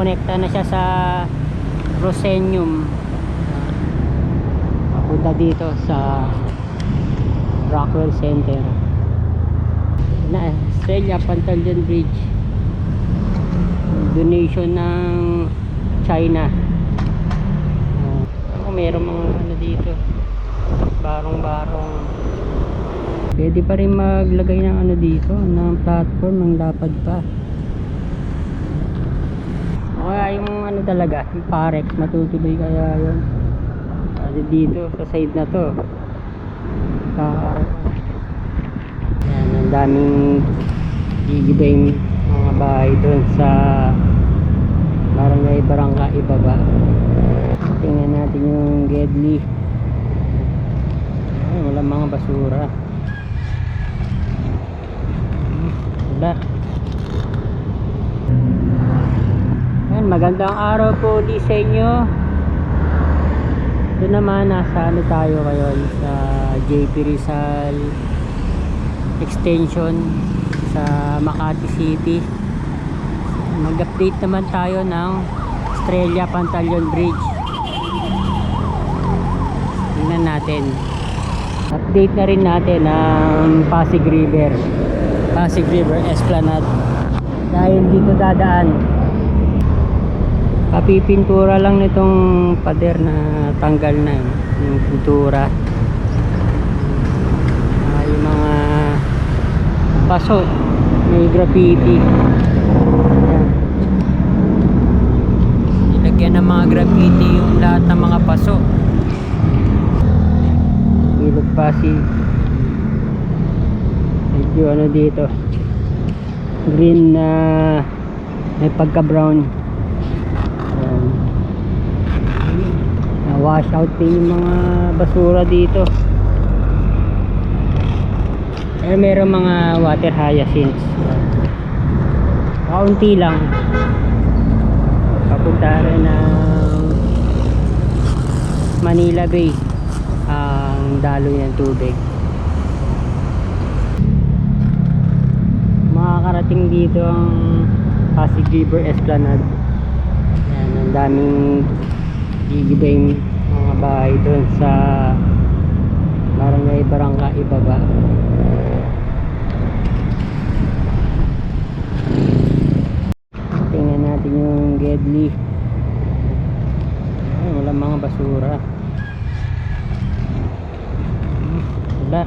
nakakonekta na siya sa Rosenium. Papunta dito sa Rockwell Center. Na Estrella Pantalyon Bridge. Donation ng China. Oh, meron mga ano dito. Barong-barong. Pwede pa rin maglagay ng ano dito ng platform ng lapad pa yung ano talaga yung parex matutuloy kaya yun. Kasi dito sa side na to. Ah, yan ang daming gigibay mga bahay doon sa barangay barangka ibaba. Tingnan natin yung Gedli. Ay, wala mga basura. Hmm, wala magandang araw po di sa inyo. Ito naman nasa ano tayo ngayon? Sa JP Rizal extension sa Makati City. Mag-update naman tayo ng Estrella Pantalyon Bridge. Tingnan natin. Update na rin natin ang Pasig River. Pasig River Esplanade. Dahil dito dadaan papipintura lang nitong pader na tanggal na yun, yung pintura. Ah, yung mga paso may graffiti. Nilagyan ng mga graffiti yung lahat ng mga paso ilog pasig medyo ano dito. Green na may pagka brown Ayan. Na wash out din yung mga basura dito. Eh meron mga water hyacinths. Kaunti lang. Papunta rin ng Manila Bay ang daloy ng tubig. Makakarating dito ang Pasig River Esplanade. Yan ang daming gigibay mga bahay doon sa barangay barangka ibaba. Tingnan natin yung Gedli. Ay, wala mga basura. Wala.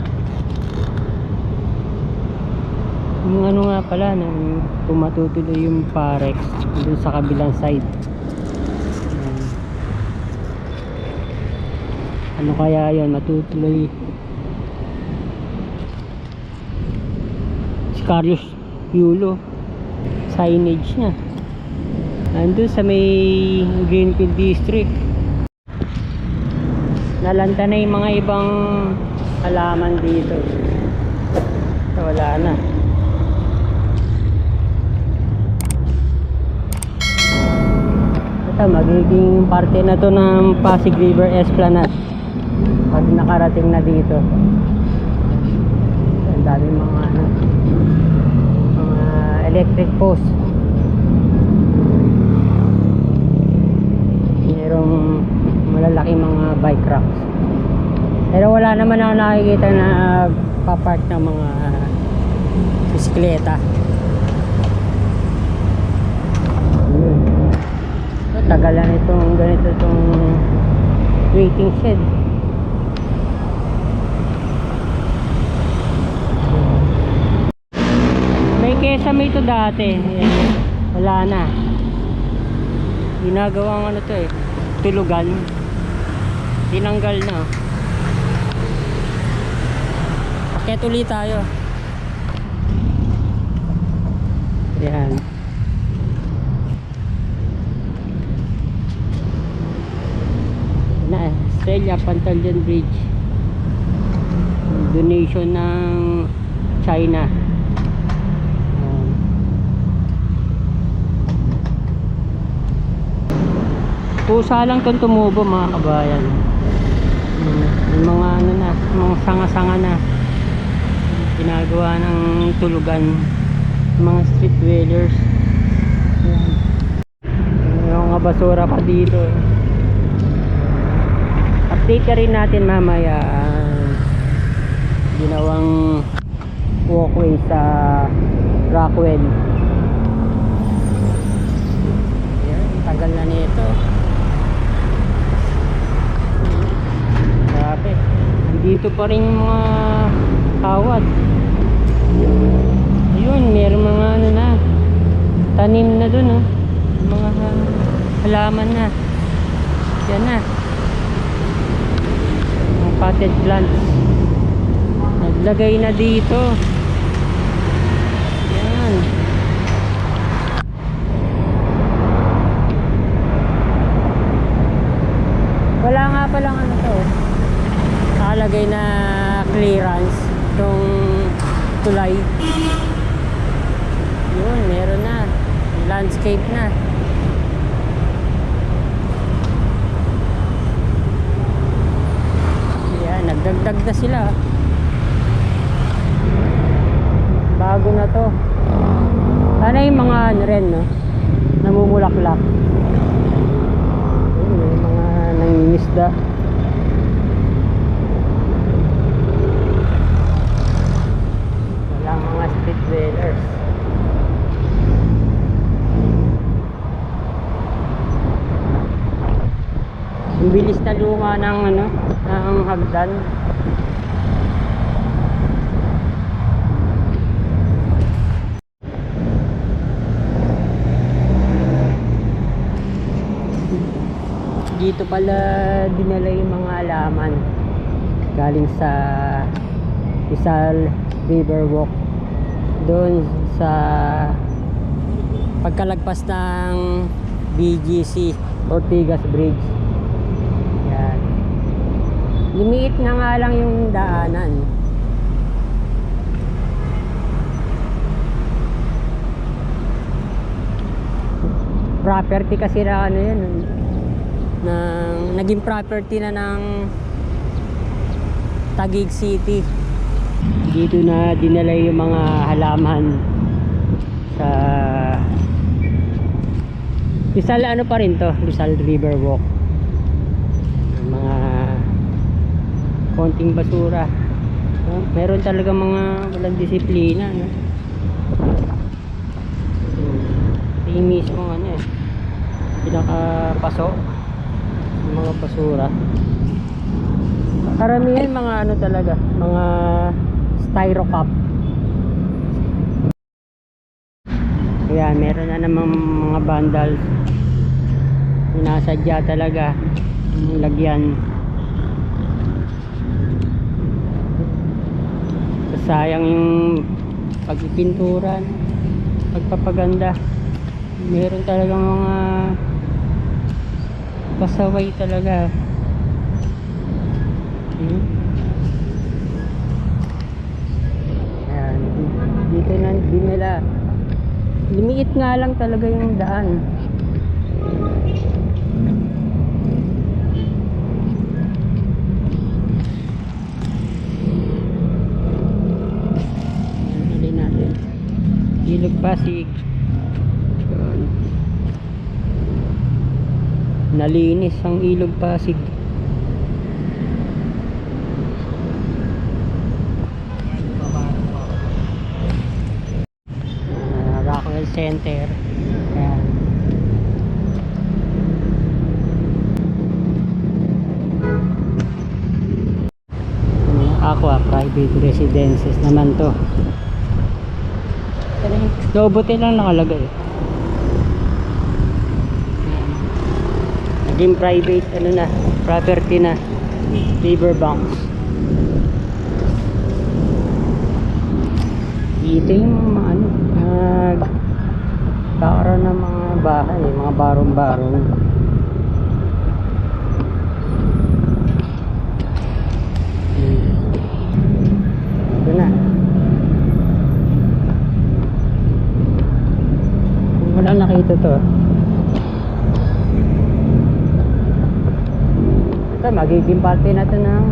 Yung ano nga pala nang tumatutuloy yung parex doon sa kabilang side ano kaya yon matutuloy. Si Carlos Yulo. Signage niya. Nandun sa may Greenfield District. Nalanta na yung mga ibang halaman dito. So, wala na. Ito magiging parte na to ng Pasig River Esplanade pag nakarating na dito. Ang dami mga ano mga electric post. Mayroong malalaking mga bike racks. Pero wala naman ako nakikita na papark ng mga bisikleta. Yun. tagalan itong ganito itong waiting shed kesame ito dati. Wala na. Ginagawang ano to eh. Tulugan tinanggal na. Paket ulit tayo. Yan na Estrella Pantalyon Bridge. Donation ng China Ayan. Pusa lang itong tumubo mga kabayan Mm, yung mga ano na mga sanga-sanga na ginagawa ng tulugan mga street dwellers Ayan. basura pa dito. Update ka rin natin mamaya ang ginawang walkway sa Rockwell. Tagal na nito. Grabe. Nandito pa rin mga kawad. Ayun, meron mga ano na. Tanim na dun, oh. Mga ha- halaman na. Yan na. Mga potted plants. Naglagay na dito. Yan. Wala nga palang ano to. Nakalagay na clearance itong tulay. Yun, meron na. Landscape na. Yan, nagdagdag na sila. Bago na to. Sana yung mga ano rin, no? Namumulaklak. Yun, may mga nangingisda. Walang mga street dwellers. Ang bilis na luma ng ano, ng hagdan. Dito pala dinala yung mga alaman galing sa Rizal River Walk. Doon sa pagkalagpas ng BGC Ortigas Bridge limiit na nga lang yung daanan. Property kasi na ano yan ng, naging property na ng Taguig City. Dito na dinala yung mga halaman sa Rizal ano pa rin to? Rizal River Walk Yung mga konting basura. No? meron talaga mga walang disiplina no? Yung mismo ano eh. Pinakapaso yung mga basura. Karamihan mga ano talaga mga styro cup Ayan, meron na namang mga vandals Sinasadya talaga yung lagyan sayang yung pagpipintura pagpapaganda meron talagang mga pasaway talaga hmm? Ayan, dito na din nila Limiit nga lang talaga yung daan. Hili natin. Ilog Pasig. Nalinis ang Ilog Pasig. Ah, Rockwell Center. Ayan. Aqua private residences naman to. Lobote lang nakalagay. Naging private ano na, property na. Riverbanks. Dito yung mga ano, nag kakaroon ng mga bahay, mga barong-barong. Hmm. Ito na. Wala nakita to. Ito, magiging parte na to ng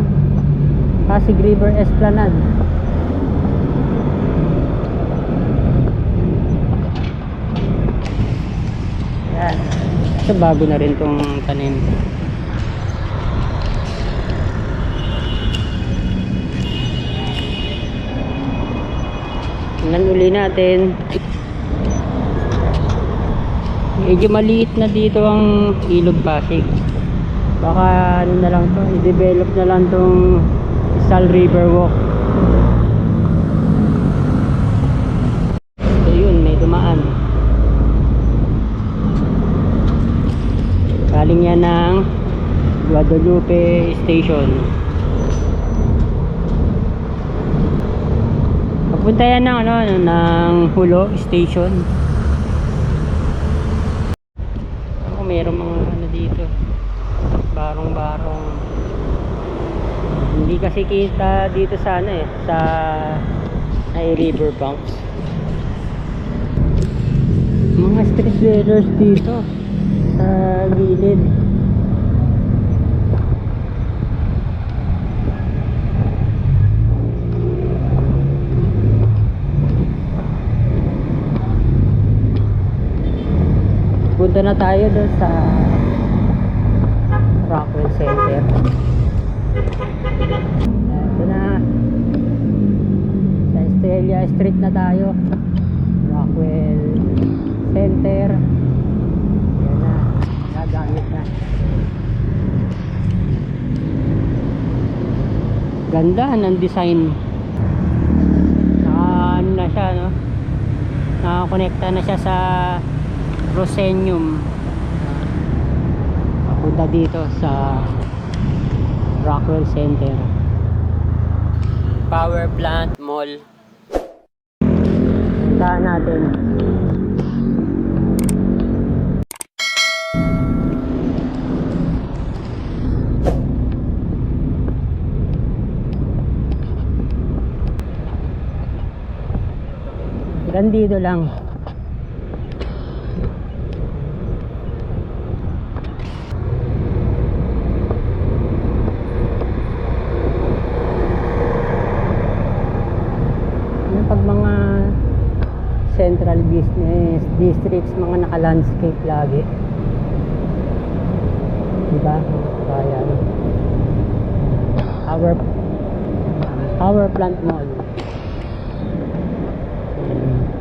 Pasig River Esplanade. Yan. So bago na rin tong tanim. Tingnan uli natin. Medyo maliit na dito ang ilog Pasig. Baka ano na lang to, i-develop na lang tong Sal River Walk. So yun, may dumaan. Galing yan ng Guadalupe Station. Papunta yan ng ano, ng Hulo Station. Ako mayroong mga ano dito. Barong-barong. Hindi kasi kita dito sa ano eh, sa ay river banks. Mga street vendors dito sa gilid. Punta na tayo doon sa Rockwell Center. Ito na. Sa Estrella Street na tayo. Rockwell Center. Yan na. Nagamit na. Ganda ng design. Naka ano na siya no. Nakakonekta na siya sa Proscenium. Papunta dito sa Rockwell Center. Power Plant Mall. Puntahan natin. Gandido lang. Yung pag mga central business districts, mga naka-landscape lagi. Diba? Kaya Power Power Plant Mall. Ayan.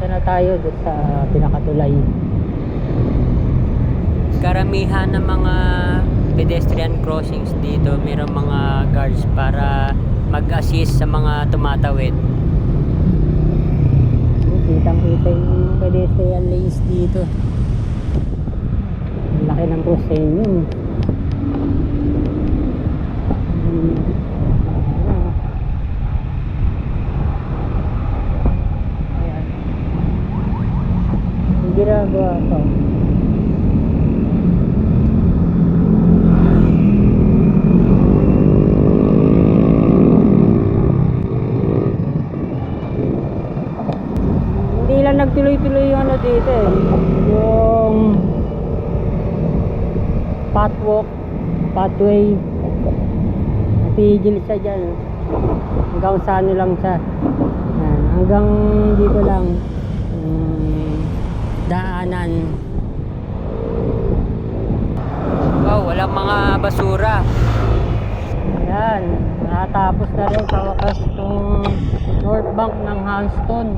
Punta na tayo doon sa pinakatulay. Karamihan ng mga pedestrian crossings dito, mayroong mga guards para mag-assist sa mga tumatawid. Kitang kita yung pedestrian lanes dito. Ang laki ng proscenyo. Hmm. Ayan. Yung ginagawa ko. Hindi lang nagtuloy-tuloy yung ano dito eh. Yung pathwalk, pathway. Natigil siya dyan. Hanggang sa ano lang siya. Yan. Hanggang dito lang. Daanan. Wow, walang mga basura. Ayan, natapos na rin sa wakas itong north bank ng Houston.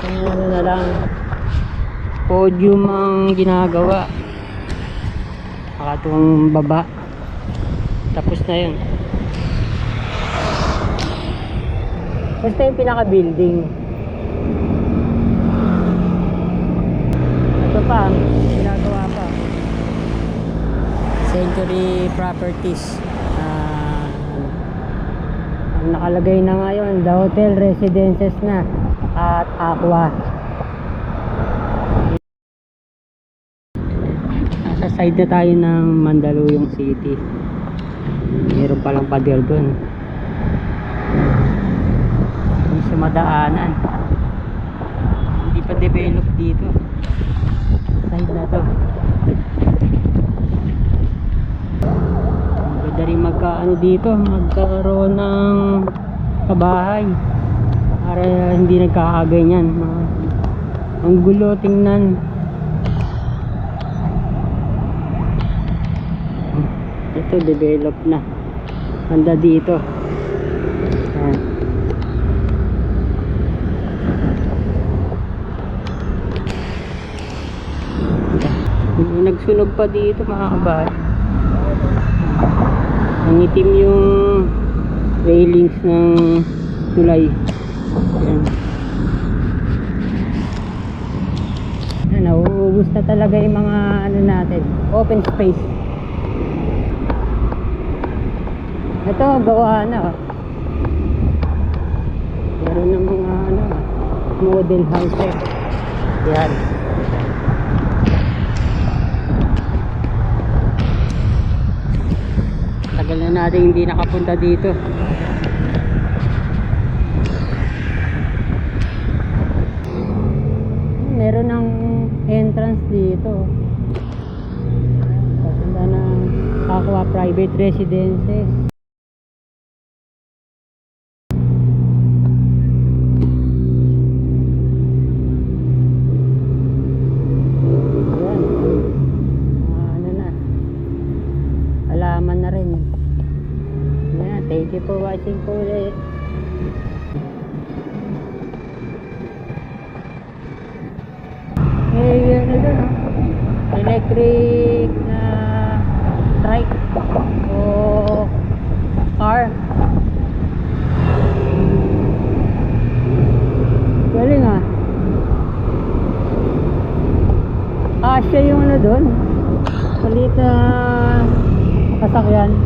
Yung ano na lang, podium ang ginagawa. Saka itong baba. Tapos na yun. Basta yung pinaka-building. Ito pa, ginagawa pa. Century Properties. Ah, ang nakalagay na ngayon, the hotel residences na at Aqua. Nasa side na tayo ng Mandaluyong City. Meron palang pader doon. Yung sa madaanan. Hindi pa develop dito. Side na to. Maganda rin magkaano dito, magkaroon ng kabahay. Para hindi nagkakaganyan. Ang gulo tingnan. Ito develop na. Handa dito. Ayan. Nagsunog pa dito mga kabahay. Ang itim yung railings ng tulay. Ayan, nauubos na talaga yung mga ano natin, open space. Ito, gawa na. Meron ng mga ano, model houses. Yan. Tagal na natin hindi nakapunta dito. Meron ng entrance dito. Papunta ng Aqua Private Residences. Yan. Ah, ano na. Alaman na rin. Yan, thank you for watching po ulit. Eh, yun na dun, oh. Electric na trike o car. Galing ah. Asya yung ano doon. Palit na kasakyan.